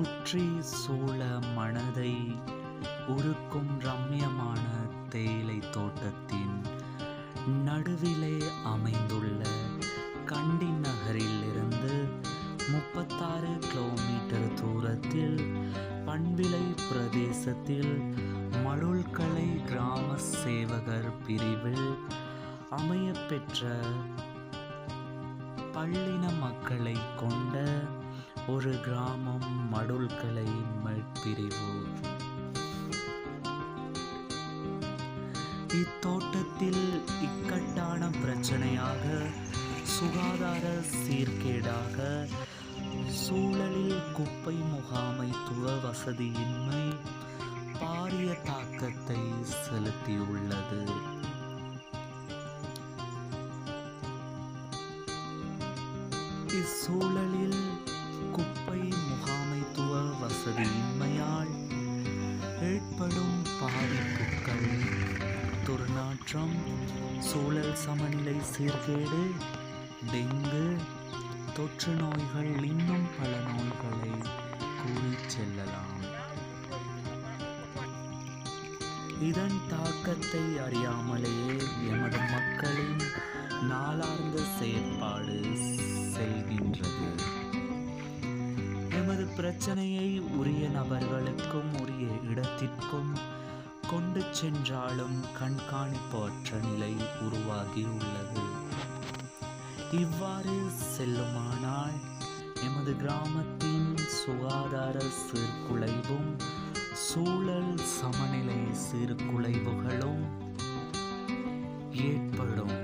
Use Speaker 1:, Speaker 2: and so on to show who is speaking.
Speaker 1: சுற்றி சூழ மனதை உருக்கும் ரம்யமான தேயிலை தோட்டத்தின் நடுவிலே அமைந்துள்ள கண்டி நகரில் இருந்து முப்பத்தாறு கிலோமீட்டர் தூரத்தில் பண்பிலை பிரதேசத்தில் மடுள்கலை கிராம சேவகர் பிரிவில் அமையப்பெற்ற பள்ளின மக்களை கொண்ட ஒரு கிராமம் மடுள்கலை பிரிவு இத்தோட்டத்தில் இக்கட்டான பிரச்சனையாக சுகாதார சீர்கேடாக சூழலில் குப்பை முகாமைத்துவ வசதியின்மை பாரிய தாக்கத்தை செலுத்தியுள்ளது. இச்சூழலில் ஏற்படும் பாதிப்புகள். துர்நாற்றம் சூழல் சமநிலை சீர்கேடு டெங்கு தொற்று நோய்கள் இன்னும் பல நோய்களை கூறிச் செல்லலாம். இதன் தாக்கத்தை அறியாமலேயே எமது மக்களின் நாளார்ந்த செயற்பாடு பிரச்சனையை உரிய நபர்களுக்கும் உரிய இடத்திற்கும் கொண்டு சென்றாலும் கண்காணிப்பற்ற நிலை உருவாகி உள்ளது. இவ்வாறு செல்லுமானால் எமது கிராமத்தின் சுகாதார சீர்குலைவும் சூழல் சமநிலை சீர்குலைவுகளும் ஏற்படும்.